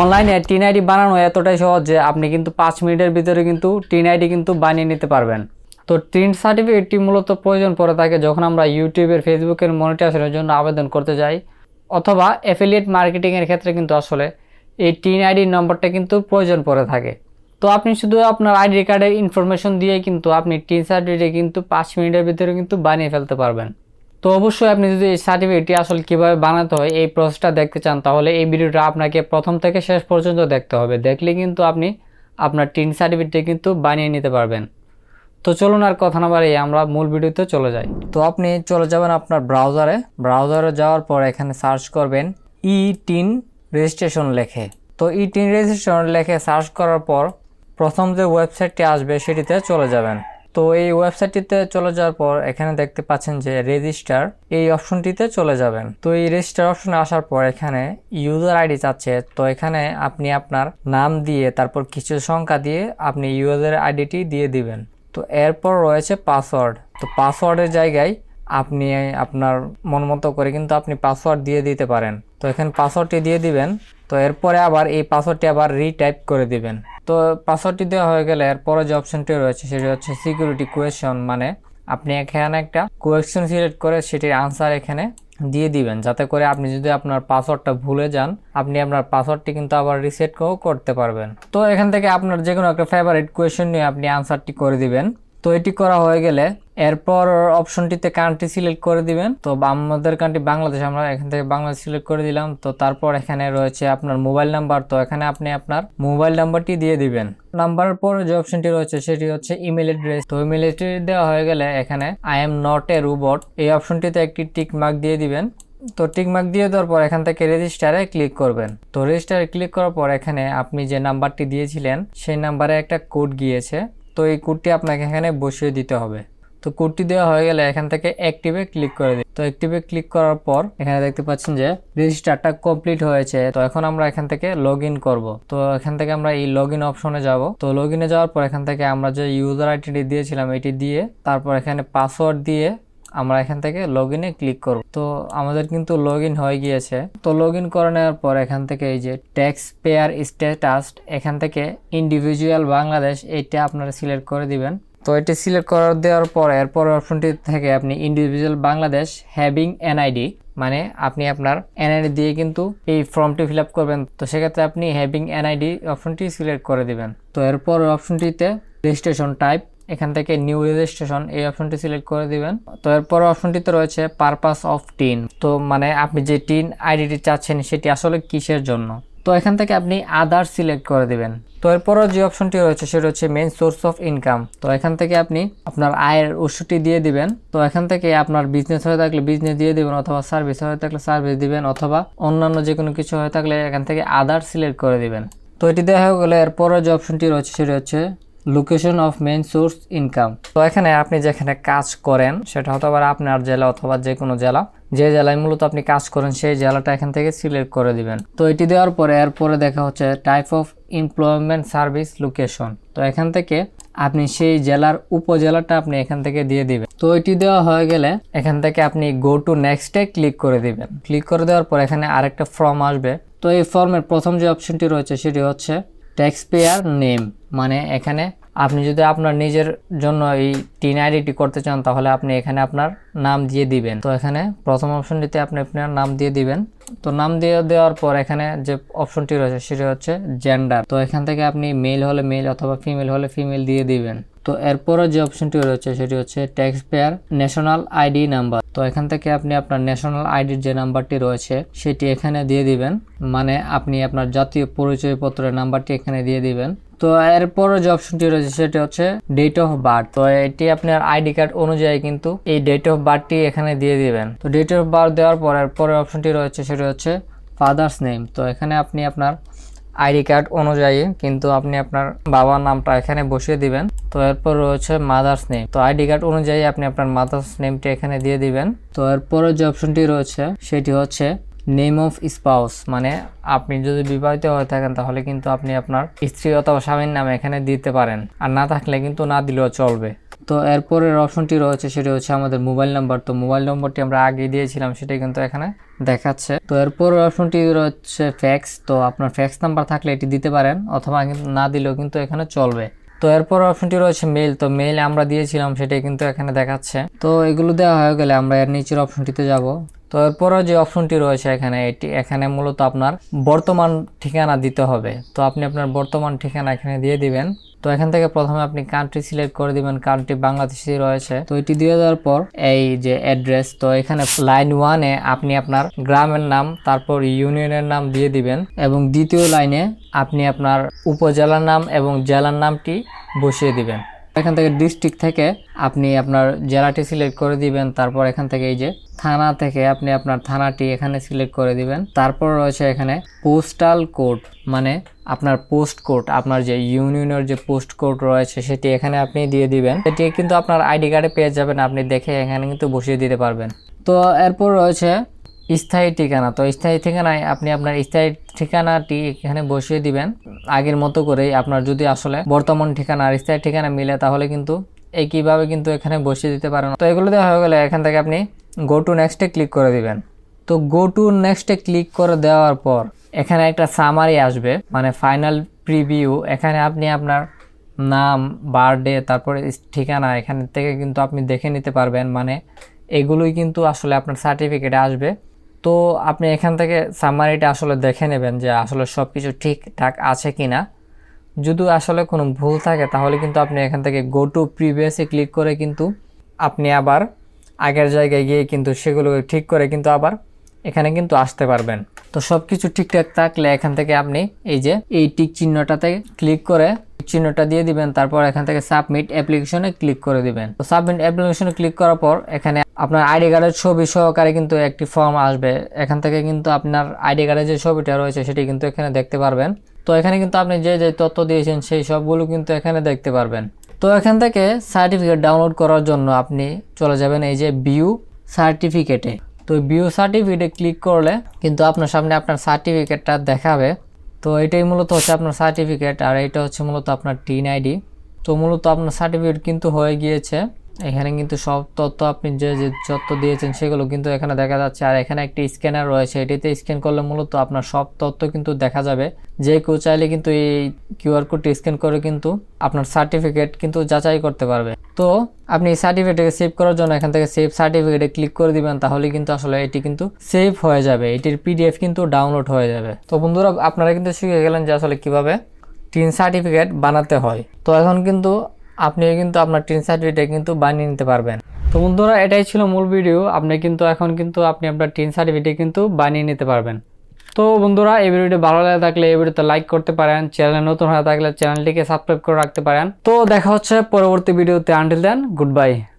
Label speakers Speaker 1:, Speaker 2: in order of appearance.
Speaker 1: অনলাইনে tin ID বানানো এতটাই সহজ যে আপনি কিন্তু পাঁচ মিনিটের ভিতরে কিন্তু টিন আইডি কিন্তু বানিয়ে নিতে পারবেন। তো টিন সার্টিফিকেটটি মূলত প্রয়োজন পড়ে থাকে যখন আমরা ইউটিউবের ফেসবুকের মনিটাইজেশনের জন্য আবেদন করতে যাই, অথবা অ্যাফিলিয়েট মার্কেটিংয়ের ক্ষেত্রে কিন্তু আসলে এই টিন আইডির নম্বরটা কিন্তু প্রয়োজন পড়ে থাকে। তো আপনি শুধু আপনার আইডি কার্ডের ইনফরমেশন দিয়ে কিন্তু আপনি টিন সার্টিফিকেট কিন্তু পাঁচ মিনিটের ভিতরে কিন্তু বানিয়ে ফেলতে পারবেন। তো অবশ্যই আপনি যদি এই সার্টিফিকেটটি আসলে কীভাবে বানাতে হয়, এই প্রসেসটা দেখতে চান, তাহলে এই ভিডিওটা আপনাকে প্রথম থেকে শেষ পর্যন্ত দেখতে হবে। দেখলে কিন্তু আপনি আপনার টিন সার্টিফিকেটটি কিন্তু বানিয়ে নিতে পারবেন। তো চলুন আর কথা না বাড়িয়ে আমরা মূল ভিডিওতে চলে যাই। তো আপনি চলে যাবেন আপনার ব্রাউজারে ব্রাউজারে যাওয়ার পর এখানে সার্চ করবেন ই টিন রেজিস্ট্রেশন লেখে। তো ই টিন রেজিস্ট্রেশন লেখে সার্চ করার পর প্রথম যে ওয়েবসাইটটি আসবে, সেটিতে চলে যাবেন। তো এই ওয়েবসাইটটিতে চলে যাওয়ার পর এখানে দেখতে পাচ্ছেন যে রেজিস্টার এই অপশনটিতে চলে যাবেন। তো এই রেজিস্টার অপশনে আসার পর এখানে ইউজার আইডি চাচ্ছে। তো এখানে আপনি আপনার নাম দিয়ে, তারপর কিছু সংখ্যা দিয়ে আপনি ইউজার আইডিটি দিয়ে দিবেন। তো এরপর রয়েছে পাসওয়ার্ড তো পাসওয়ার্ডের জায়গায় আপনি আপনার মন মতো করে কিন্তু আপনি পাসওয়ার্ড দিয়ে দিতে পারেন। তো এখানে পাসওয়ার্ডটি দিয়ে দিবেন। তো এরপরে আবার এই পাসওয়ার্ডটি আবার রিটাইপ করে দিবেন। তো পাসওয়ার্ডটি দেওয়া হয়ে গেলে এরপরে যে অপশনটি রয়েছে, সেটি হচ্ছে সিকিউরিটি কোয়েশন মানে আপনি এখানে একটা কোয়েশন সিলেক্ট করে সেটির আনসার এখানে দিয়ে দিবেন। যাতে করে আপনি যদি আপনার পাসওয়ার্ডটা ভুলে যান, আপনি আপনার পাসওয়ার্ডটি কিন্তু আবার রিসেট করতে পারবেন। তো এখান থেকে আপনার যে কোনো একটা ফেভারিট কোয়েশন নিয়ে আপনি আনসারটি করে দিবেন। তো এটি করা হয়ে গেলে এরপর অপশনটিতে কান্ট্রি সিলেক্ট করে দিবেন। তো আমাদের কান্ট্রি বাংলাদেশ, আমরা এখান থেকে বাংলাদেশ সিলেক্ট করে দিলাম। তো তারপর এখানে রয়েছে আপনার মোবাইল নাম্বার তো এখানে আপনি আপনার মোবাইল নাম্বারটি দিয়ে দিবেন। নাম্বারের পর যে অপশনটি রয়েছে, সেটি হচ্ছে ইমেল অ্যাড্রেস তো ইমেল অ্যাড্রেস দেওয়া হয়ে গেলে এখানে I am not a robot এই অপশনটিতে একটি টিক মার্ক দিয়ে দিবেন। তো টিক মার্ক দিয়ে দেওয়ার পর এখান থেকে রেজিস্টারে ক্লিক করবেন। তো রেজিস্টারে ক্লিক করার পর এখানে আপনি যে নাম্বারটি দিয়েছিলেন, সেই নাম্বারে একটা কোড গিয়েছে। তো এই কোডটি আপনাকে এখানে বসিয়ে দিতে হবে। তো কোডটি দেওয়া হয়ে গেলে এখান থেকে অ্যাক্টিভে ক্লিক করে দিই তো অ্যাক্টিভে ক্লিক করার পর এখানে দেখতে পাচ্ছেন যে রেজিস্টারটা কমপ্লিট হয়েছে। তো এখন আমরা এখান থেকে লগ ইন করব। তো এখান থেকে আমরা এই লগ ইন অপশনে যাব। তো লগ ইনে যাওয়ার পর এখান থেকে আমরা যে ইউজার আইডিটি দিয়েছিলাম, এটি দিয়ে তারপর এখানে পাসওয়ার্ড দিয়ে আমরা এখান থেকে লগ ইনে ক্লিক করব। তো আমাদের কিন্তু লগ ইন হয়ে গিয়েছে। তো লগ ইন করে নেওয়ার পর এখান থেকে এই যে ট্যাক্স পেয়ার স্ট্যাটাস এখান থেকে ইন্ডিভিজুয়াল বাংলাদেশ এইটা আপনারা সিলেক্ট করে দিবেন। তো এটি সিলেক্ট করার দেওয়ার পর এরপর অপশনটি থেকে আপনি ইন্ডিভিজুয়াল বাংলাদেশ হ্যাভিং এনআইডি মানে আপনি আপনার এনআইডি দিয়ে কিন্তু এই ফর্মটি ফিল করবেন। তো সেক্ষেত্রে আপনি হ্যাভিং এনআইডি অপশনটি সিলেক্ট করে দিবেন। তো এরপর অপশনটিতে রেজিস্ট্রেশন টাইপ এখান থেকে নিউ রেজিস্ট্রেশন এই অপশনটি সিলেক্ট করে দিবেন। তো এরপর অপশনটিতে রয়েছে পারপাস অফ টিন তো মানে আপনি যে টিন আইডিটি চাচ্ছেন সেটি আসলে কিসের জন্য? তো এখান থেকে আপনি আদার সিলেক্ট করে দিবেন। তো এরপরও যে অপশনটি রয়েছে সেটা হচ্ছে মেইন সোর্স অফ ইনকাম তো এখান থেকে আপনি আপনার আয়ের উৎসটি দিয়ে দিবেন। তো এখান থেকে আপনার বিজনেস হয়ে থাকলে বিজনেস দিয়ে দিবেন অথবা সার্ভিস হয়ে থাকলে সার্ভিস দিবেন অথবা অন্যান্য যে কোনো কিছু হয়ে থাকলে এখান থেকে আদার সিলেক্ট করে দিবেন। তো এটি দেওয়া হয়ে গেলে। এরপরে যে অপশনটি রয়েছে সেটা হচ্ছে location of main source income তো এখানে আপনি যেখানে কাজ করেন, সেটা হতে পারে আপনার জেলা অথবা যে কোনো জেলা। যে জেলায় মূলত আপনি কাজ করেন, সেই জেলাটা এখান থেকে সিলেক্ট করে দিবেন। তো এটি দেওয়ার পরে, এরপরে দেখা হচ্ছে type of employment service location তো এখান থেকে আপনি সেই জেলার উপজেলাটা আপনি এখান থেকে দিয়ে দিবেন। তো এটি দেওয়া হয়ে গেলে এখান থেকে আপনি গো টু নেক্সটে ক্লিক করে দিবেন। ক্লিক করে দেওয়ার পর এখানে আরেকটা ফর্ম আসবে। তো এই ফর্মের প্রথম যে অপশনটি রয়েছে, সেটি হচ্ছে ট্যাক্স পেয়ার নেম মানে এখানে আপনি যদি আপনার নিজের জন্য এই টিন আইডিটি করতে চান, তাহলে আপনি এখানে আপনার নাম দিয়ে দিবেন। তো এখানে প্রথম অপশনটিতে আপনি আপনার নাম দিয়ে দিবেন। তো নাম দিয়ে দেওয়ার পর এখানে যে অপশনটি রয়েছে, সেটি হচ্ছে জেন্ডার তো এখান থেকে আপনি মেল হলে মেল অথবা ফিমেল হলে ফিমেল দিয়ে দিবেন। তো এরপরে যে অপশনটি রয়েছে, সেটি হচ্ছে tax payer national ID number তো এখান থেকে আপনি আপনার ন্যাশনাল আইডির যে নাম্বারটি রয়েছে, সেটি এখানে দিয়ে দিবেন। মানে আপনি আপনার জাতীয় পরিচয়পত্রের নাম্বারটি এখানে দিয়ে দিবেন। তো এরপরে যে অপশনটি রয়েছে সেটা হচ্ছে ডেট অফ বার্থ তো এটি আপনার আইডি কার্ড অনুযায়ী কিন্তু এই ডেট অফ বার্থটি এখানে দিয়ে দিবেন। তো ডেট অফ বার্থ দেওয়ার পর এরপরের অপশনটি রয়েছে সেটা হচ্ছে ফাদার্স নেম তো এখানে আপনি আপনার আইডি কার্ড অনুযায়ী কিন্তু আপনি আপনার বাবার নামটা এখানে বসিয়ে দিবেন। তো এরপর রয়েছে মাদার্স নেম তো আইডি কার্ড অনুযায়ী আপনি আপনার মাদার্স নেমটি এখানে দিয়ে দিবেন। তো এরপরে যে অপশনটি রয়েছে সেটি হচ্ছে নেম অফ স্পাউস মানে আপনি যদি বিবাহিত হয়ে থাকেন, তাহলে কিন্তু আপনি আপনার স্ত্রী অথবা স্বামীর নাম এখানে দিতে পারেন। আর না থাকলে কিন্তু না দিলেও চলবে। তো এরপরের অপশনটি রয়েছে, সেটি হচ্ছে আমাদের মোবাইল নাম্বার। তো মোবাইল নম্বরটি আমরা আগে দিয়েছিলাম সেটাই কিন্তু এখানে দেখাচ্ছে। তো এরপরের অপশনটি রয়েছে ফ্যাক্স তো আপনার ফ্যাক্স নাম্বার থাকলে এটি দিতে পারেন, অথবা না দিলেও কিন্তু এখানে চলবে। তো এরপর অপশনটি রয়েছে মেল তো মেল আমরা দিয়েছিলাম সেটাই কিন্তু এখানে দেখাচ্ছে। তো এগুলো দেওয়া হয়ে গেলে আমরা এর নিচের অপশনটিতে যাব। তো এরপরও যে অপশনটি রয়েছে এখানে, এটি এখানে মূলত আপনার বর্তমান ঠিকানা দিতে হবে। তো আপনি আপনার বর্তমান ঠিকানা এখানে দিয়ে দিবেন। তো এখান থেকে প্রথমে আপনি কান্ট্রি সিলেক্ট করে দিবেন কান্ট্রি বাংলাদেশি রয়েছে। তো এটি দিয়ে দেওয়ার পর এই যে অ্যাড্রেস তো এখানে লাইন ওয়ানে আপনি আপনার গ্রামের নাম, তারপর ইউনিয়নের নাম দিয়ে দিবেন এবং দ্বিতীয় লাইনে আপনি আপনার উপজেলার নাম এবং জেলার নামটি বসিয়ে দিবেন। এখান থেকে ডিস্ট্রিক্ট থেকে আপনি আপনার জেলাটি সিলেক্ট করে দিবেন, তারপর এখান থেকে এই যে থানা থেকে আপনি আপনার থানাটি এখানে সিলেক্ট করে দিবেন। তারপর রয়েছে এখানে পোস্টাল কোড মানে আপনার পোস্ট কোড আপনার যে ইউনিয়নের যে পোস্ট কোড রয়েছে সেটি এখানে আপনি দিয়ে দিবেন। এটি কিন্তু আপনার আইডি কার্ডে পেয়ে যাবেন, আপনি দেখে এখানে কিন্তু বসিয়ে দিতে পারবেন। তো এরপর রয়েছে স্থায়ী ঠিকানা। তো স্থায়ী ঠিকানায় আপনি আপনার স্থায়ী ঠিকানাটি এখানে বসিয়ে দিবেন। আগের মতো করেই আপনার যদি আসলে বর্তমান ঠিকানা আর স্থায়ী ঠিকানা মিলে, তাহলে কিন্তু একইভাবে কিন্তু এখানে বসিয়ে দিতে পারেন। তো এগুলো দেওয়া হয়ে গেলে এখান থেকে আপনি গো টু নেক্সটে ক্লিক করে দিবেন। তো গো টু নেক্সটে ক্লিক করে দেওয়ার পর এখানে একটা সামারি আসবে মানে ফাইনাল প্রিভিউ এখানে আপনি আপনার নাম বার্থডে তারপরে ঠিকানা এখান থেকে কিন্তু আপনি দেখে নিতে পারবেন। মানে এগুলোই কিন্তু আসলে আপনার সার্টিফিকেটে আসবে। তো আপনি এখান থেকে সামারিটা আসলে দেখে নেবেন যে আসলে সব কিছু ঠিকঠাক আছে কি না যদি আসলে কোনো ভুল থাকে, তাহলে কিন্তু আপনি এখান থেকে গো টু প্রিভিয়াসে ক্লিক করে কিন্তু আপনি আবার আগের জায়গায় গিয়ে কিন্তু সেগুলো ঠিক করে কিন্তু আবার এখানে কিন্তু আসতে পারবেন। তো সব কিছু ঠিকঠাক থাকলে এখান থেকে আপনি এই যে এই টিক চিহ্নটাতে ক্লিক করে চিহ্নটা দিয়ে দিবেন, তারপর এখান থেকে সাবমিট অ্যাপ্লিকেশনে ক্লিক করে দিবেন। তো সাবমিট অ্যাপ্লিকেশনে ক্লিক করার পর এখানে আপনার আইডি কার্ডের ছবি সহকারে কিন্তু একটি ফর্ম আসবে। এখান থেকে কিন্তু আপনার আইডি কার্ডের যে ছবিটা রয়েছে, সেটি কিন্তু এখানে দেখতে পারবেন। তো এখানে কিন্তু আপনি যে যে তথ্য দিয়েছেন, সেই সবগুলো কিন্তু এখানে দেখতে পারবেন। তো এখান থেকে সার্টিফিকেট ডাউনলোড করার জন্য আপনি চলে যাবেন এই যে বিউ সার্টিফিকেটে তো ভিউ সার্টিফিকেটে ক্লিক করলে কিন্তু আপনার সামনে আপনার সার্টিফিকেটটা দেখাবে। তো এটাই মূলত হচ্ছে আপনার সার্টিফিকেট আর এটা হচ্ছে মূলত আপনার টিন আইডি তো মূলত আপনার সার্টিফিকেট কিন্তু হয়ে গিয়েছে। এখানে কিন্তু সব তথ্য আপনি যে যে তথ্য দিয়েছেন সেগুলো কিন্তু এখানে দেখা যাচ্ছে। আর এখানে একটি স্ক্যানার রয়েছে, এটিতে স্ক্যান করলে মূলত আপনার সব তথ্য কিন্তু দেখা যাবে। যে কেউ চাইলে কিন্তু এই কিউআর কোডটি স্ক্যান করে কিন্তু আপনার সার্টিফিকেট কিন্তু যাচাই করতে পারবে। তো আপনি এই সার্টিফিকেটকে সেভ করার জন্য এখান থেকে সেভ সার্টিফিকেটে ক্লিক করে দিবেন, তাহলে কিন্তু আসলে এটি কিন্তু সেভ হয়ে যাবে। এটির পিডিএফ কিন্তু ডাউনলোড হয়ে যাবে। তো বন্ধুরা, আপনারা কিন্তু শিখে গেলেন যে আসলে কীভাবে টিন সার্টিফিকেট বানাতে হয়। তো এখন কিন্তু আপনি কিন্তু আপনার টিন সার্টিফিকেট কিন্তু বানিয়ে নিতে পারবেন। তো বন্ধুরা, এটাই ছিল মূল ভিডিও। আপনি কিন্তু এখন কিন্তু আপনি আপনার টিন সার্টিফিকেট কিন্তু বানিয়ে নিতে পারবেন। তো বন্ধুরা, এই ভিডিওটি ভালো লাগে থাকলে এই ভিডিওতে লাইক করতে পারেন। চ্যানেলে নতুন হয়ে থাকলে চ্যানেলটিকে সাবস্ক্রাইব করে রাখতে পারেন। তো দেখা হচ্ছে পরবর্তী ভিডিওতে। Until then, good bye.